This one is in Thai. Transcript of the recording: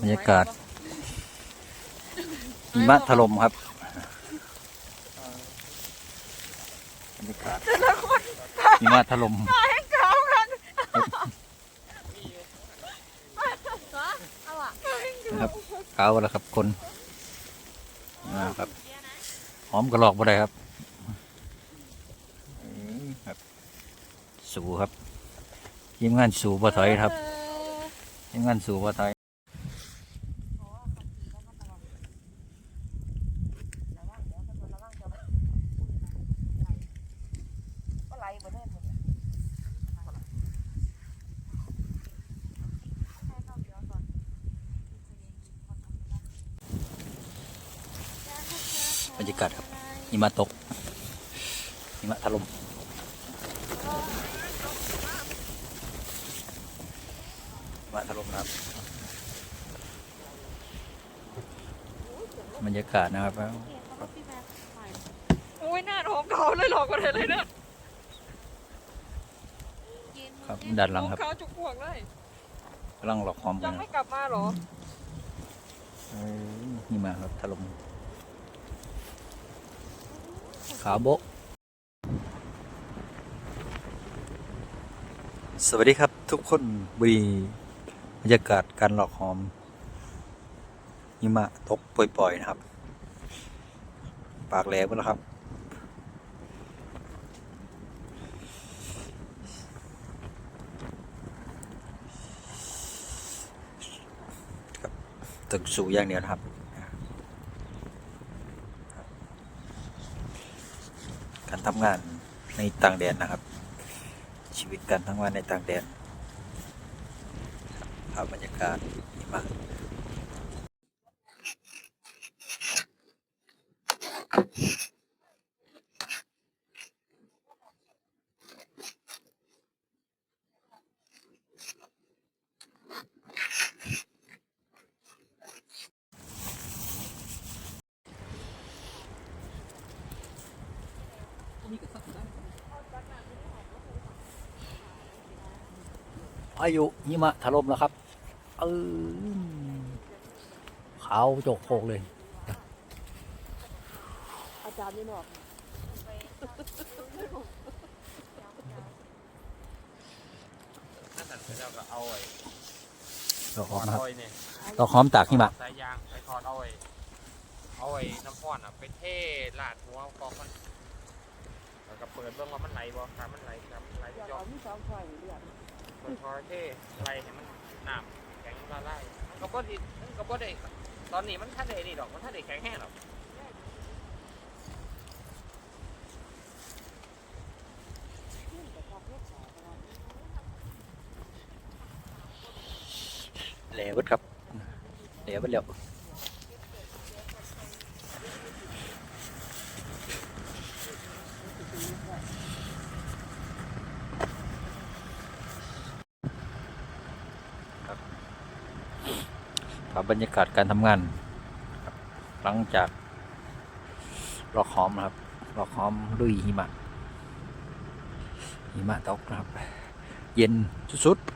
บรรยากาศหิมะถล่มครับบรรยากาศหิมะถล่มนะครับขาวแล้วครับคนนะครับหอมกระหลอกบ่ได้ครับครับ สูครับทีมงานสูบ่ถอยครับ ทีมงานสู่บ่ถอยก็ไหลบ่ได้หมดบรรยากาศครับหิมะตกหิมะถล่มหิมะถ ล่มนะครับบรรยากาศนะครับโอ้ยหน้าท้องเขาเลยหลอกกันเลยเนี่ยครับด้านหลังครับเขาจุกพวกเลยกำลังหลอกหอมกัยันงนะไม่กลับมาเหรอเออหิมะครับถล่มขาวโบะสวัสดีครับทุกคนบุรีบ รรยากาศการหลอกหอมหิมะตกปล่อยๆนะครับ ปากแหลมแล้วครับ ตึกสูงอย่างเดียวนะครับการทำงานในต่างแดนนะครับ ชีวิตการทำงานในต่างแดน ภาพบรรยากาศดีมากอายุหิมะถล่มแล้วครับ เออขาวโจกโคกเลย อาจารย์นี่หนอกแล้วก็เอาไอ้ดอกหถออมดนะครับเอาไอ้เนี่ยดอกหอมตากหิมะสายยางไปถอดเอาไอ้เอาไอ้น้ำพอนอะไปเทลาดหัวกองมันแล้วก็เปิดเบิ่งว่ามันไหลบ่ครับมันไหลครับมันไหลอยากย่อเอามที่สองฝ่ายเรียกเปิดคอเทไหลให้มันน้ำแข็ง ละลายมันก็บ่ได้มันก็บ่ได้ตอนนี้มันท่าได้นี่ดอกมันท่าได้แข็งแห้งหรอกแหลวครับแหลวเบิดแล้วครับ ครับบรรยากาศการทำงาน หลังจากรอกหอมนะครับรอกหอมลุยหิมะหิมะตกนะครับ เย็นสุดๆ